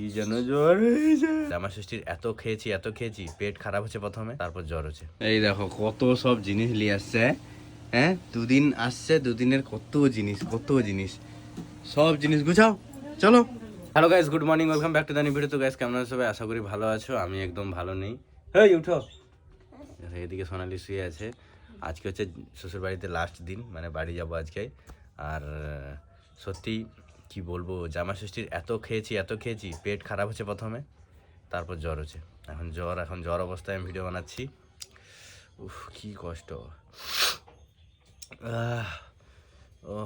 কি যেন জ্বর হয়েছে। জামা ষষ্ঠীর এত খেয়েছি এত খেয়েছি পেট খারাপ হচ্ছে প্রথমে তারপর জ্বর হচ্ছে। এই দেখো কত সব জিনিস নিয়ে আসছে হ্যাঁ? দুদিন আসছে দুদিনের কত জিনিস কত জিনিস। সব জিনিস গুছাও চলো। Hello guys good morning welcome back to the video তো গাইস কেমন আছো সবাই? আশা করি ভালো আছো আমি একদম ভালো নেই। হেই উঠো। এদিকে সোনালি শুয়ে আছে। আজকে হচ্ছে শ্বশুর বাড়িতে লাস্ট দিন মানে বাড়ি যাব আজকে। আর সত্যি কি বলব, জামা ষষ্ঠীর এত খেয়েছি এত খেয়েছি, পেট খারাপ হচ্ছে প্রথমে, তারপর জ্বর হচ্ছে। এখন জ্বর এখন জ্বর অবস্থায় আমি ভিডিও বানাচ্ছি। উফ, কি কষ্ট। ও,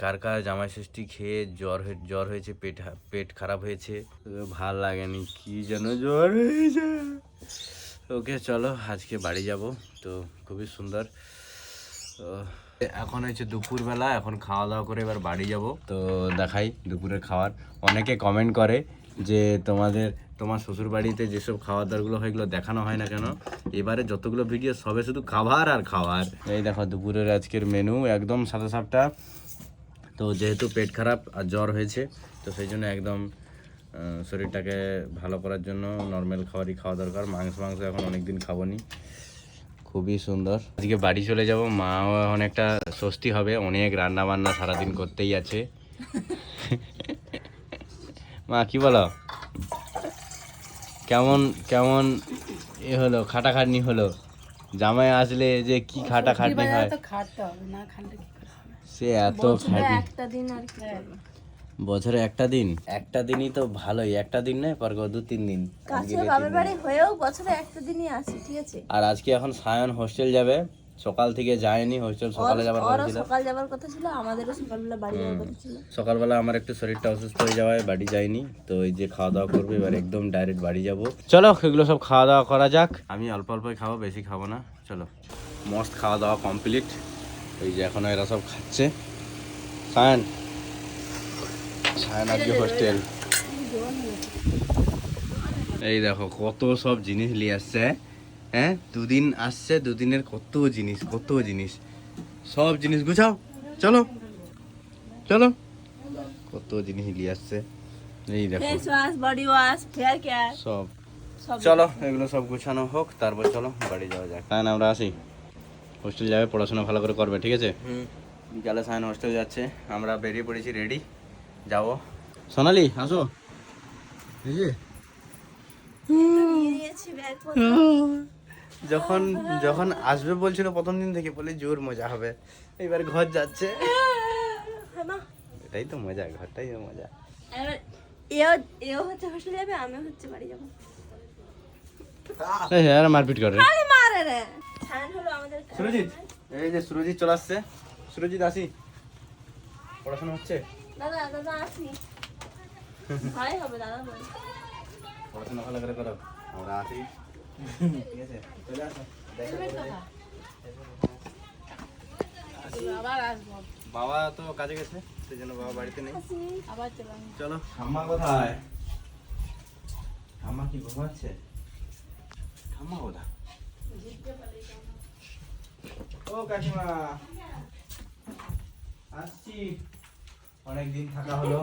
কার কার জামাই ষষ্ঠী খেয়ে জ্বর জ্বর হয়েছে, পেট পেট খারাপ হয়েছে? ভালো লাগেনি, কি যেন জ্বর হয়েছে। ওকে, চলো, আজকে বাড়ি যাব, তো খুবই সুন্দর। এখন হচ্ছে দুপুরবেলা, এখন খাওয়া দাওয়া করে এবার বাড়ি যাব। তো দেখাই দুপুরের খাওয়ার অনেকে কমেন্ট করে যে তোমাদের, তোমার শ্বশুর বাড়িতে যেসব খাওয়া দাওয়াগুলো হয় এগুলো দেখানো হয় না কেন? এবারে যতগুলো ভিডিও, সবে শুধু খাবার আর খাবার এই দেখো দুপুরের আজকের মেনু একদম সাদা সাপটা। তো যেহেতু পেট খারাপ আর জ্বর হয়েছে, তো সেই জন্য একদম শরীরটাকে ভালো করার জন্য নর্মাল খাবারই খাওয়া দরকার। মাংস মাংস এখন অনেক দিন খাব নি। খুবই সুন্দর। আজকে বাড়ি চলে যাব মাও অনেকটা স্বস্তি হবে অনেক রান্না বান্না সারাদিন করতেই আছে। মা কি বলো? কেমন কেমন এ হলো খাটাখাটনি হলো? জামাই আসলে যে কি খাটাখাটনি হয়? তো খাটতে হবে না খাটলে কি করে হবে? সে এত খাটনি। একটা দিন আর কি করব? বছরে একটা দিন? একটা দিনই তো ভালোই একটা দিন নয় পর দু তিন দিন। কাছে বাবার বাড়ি হয়েও বছরে একটা দিনই আসি ঠিক আছে? আর আজকে এখন সায়ন হোস্টেল যাবে সকাল থেকে যায়নি হোস্টেল সকালে যাবার কথা ছিল। সকাল যাবার কথা ছিল আমাদেরও সকালবেলা বাড়ি যাওয়ার কথা ছিল। সকালবেলা আমার একটু শরীরটা অসুস্থ হয়ে যাওয়ায় বাড়ি যাইনি তো এই যে খাওয়া দাওয়া করব এবার একদম ডাইরেক্ট বাড়ি যাব। চলো এগুলো সব খাওয়া দাওয়া করা যাক। আমি অল্প অল্পই খাব বেশি খাব না চলো। মস্ত খাওয়া দাওয়া কমপ্লিট এই যে এখন এরা সব খাচ্ছে। সায়ন হোস্টেল। এই দেখো কত সব জিনিস নিয়ে আসছে হ্যাঁ? দুদিন আসছে দুদিনের কত জিনিস কত জিনিস। সব জিনিস গুছাও চলো চলো। কত জিনিস নিয়ে আসছে। এই দেখো। Face wash body wash hair care সব। সব। চলো এগুলো সব গুছানো হোক তারপর চলো বাড়ি যাওয়া যাক। সায়ন আমরা আসি। হোস্টেল যাবে পড়াশোনা ভালো করে করবে ঠিক আছে? বিকালে সায়ন হোস্টেল যাচ্ছে আমরা বেরিয়ে পড়েছি রেডি যাব সোনালি আসো। যখন যখন আসবে বলছিল প্রথম দিন থেকে বলে জোর মজা হবে। এবার ঘর যাচ্ছে। এটাই তো মজা ঘরটাই তো মজা। এও হচ্ছে হোস্টেল যাবে আমিও হচ্ছে বাড়ি যাব। এই মারপিট করে। আরে মারে রে। সায়ন হলো আমাদের সুরজিৎ এই যে সুরজিৎ চলে আসছে। সুরজিৎ আসি। পড়াশোনা হচ্ছে? দাদা দাদা আসি। ভাই হবে দাদা বল। পড়াশোনা ভালো করে করো। আমরা আসি। ঠিক আছে চলে আসো। বাবা তো কাজে গেছে সেই জন্য বাবা বাড়িতে নেই। আবার চলো। ঠাম্মা কোথায়? ঠাম্মা কি ঘুমাচ্ছে? ঠাম্মা কোথায়? ও কাকিমা আসছি। অনেকদিন থাকা হলো।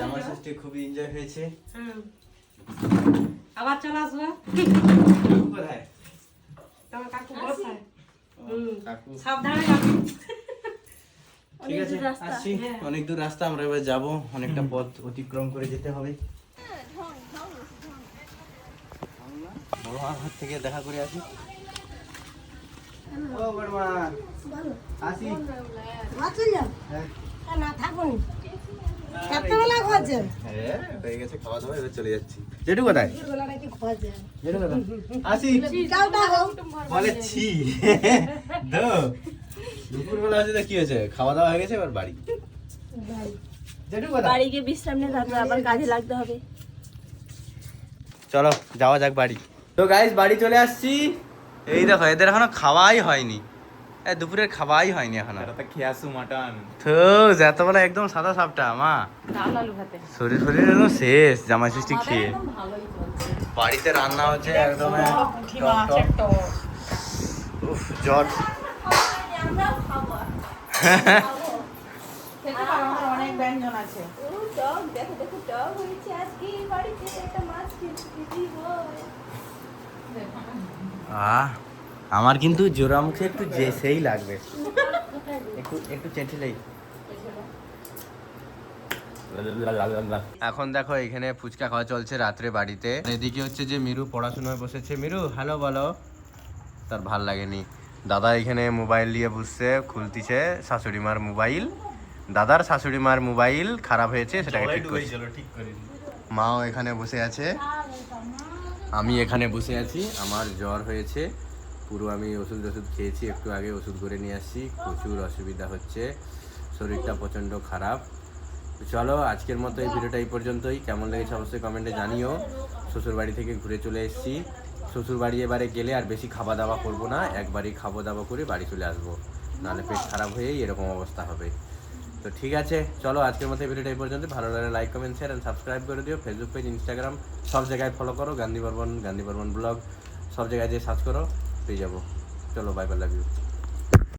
জামা ষষ্ঠী খুবই এনজয় হয়েছে। আবার চলে আসব? কোথায়? তোমার কাকু বসায় সাবধানে যাবি। ঠিক আছে আসছি। অনেক দূর রাস্তা আমরা এবার যাব। অনেকটা পথ অতিক্রম করে যেতে হবে। বড় মার হাত থেকে দেখা করে আসি। ও বড়মা আসি। হ্যাঁ। না থাকুন। কতবেলা খোঁজে হ্যাঁ হয়ে গেছে খাওয়া দাওয়া এবার চলে যাচ্ছি। জেঠু কোথায়? বেলা নাকি জেঠু কোথায়? আসি। যাও দাও বলে ছি। দো। দুপুরবেলা আছে তো কি হয়েছে? খাওয়া দাওয়া হয়ে গেছে এবার বাড়ি। জেঠু কোথায়? বাড়ি গিয়ে বিশ্রাম নিয়ে তারপর আবার কাজে লাগতে হবে। চলো যাওয়া যাক বাড়ি। তো গাইস বাড়ি চলে আসছি। এই দেখো এদের এখনও খাওয়াই হয়নি। দুপুরের খাওয়াই হয়নি এখনও খেয়াসু মাটন। তো যতবেলা একদম সাদা সাপটা মা। শরীর শরীর একদম শেষ জামাই ষষ্ঠী খেয়ে। একদম ভালোই চলছে। বাড়িতে রান্না হচ্ছে একদম উফ জ্বর। খেতে পারো আমার অনেক ব্যঞ্জন আছে। ও, টক দেখো দেখো টক হয়েছে আজকে বাড়িতে একটা মাছ কিনতে হয় আহ। আমার কিন্তু জোড়া মুখে একটু যে সেই লাগবে। একটু একটু চেঁচিলেই এখন দেখো এখানে ফুচকা খাওয়া চলছে রাত্রে বাড়িতে। এদিকে হচ্ছে যে মিরু পড়াশোনায় বসেছে। মিরু হ্যালো বলো। তার ভালো লাগেনি। দাদা এখানে মোবাইল নিয়ে বসছে খুলতিছে শাশুড়ি মার মোবাইল। দাদার শাশুড়ি মার মোবাইল খারাপ হয়েছে সেটাকে ঠিক করে মাও এখানে বসে আছে। আমি এখানে বসে আছি। আমার জ্বর হয়েছে। পুরো আমি ওষুধ ওষুধ খেয়েছি, একটু আগে ওষুধ করে নিয়ে আসছি। প্রচুর অসুবিধা হচ্ছে। শরীরটা প্রচণ্ড খারাপ। চলো, আজকের মতো এই ভিডিওটা এই পর্যন্তই। কেমন লেগেছে অবশ্যই কমেন্টে জানিও। শ্বশুর বাড়ি থেকে ঘুরে চলে এসেছি। শ্বশুর বাড়ি এবারে গেলে আর বেশি খাওয়া দাওয়া করব না। একবারই খাওয়া দাওয়া করে বাড়ি চলে আসব। নাহলে পেট খারাপ হয়েই এরকম অবস্থা হবে। তো ঠিক আছে, চলো আজকের মতো ভিডিওটা এই পর্যন্ত ভালো লাগলে like comment share and subscribe করে দিও। ফেসবুক পেজ ইনস্টাগ্রাম সব জায়গায় ফলো করো। গান্ধী বর্মন গান্ধী বর্মন ব্লগ সব জায়গায় যে সার্চ করো। পেয়ে যাব। চলো বাই বাই লাভ ইউ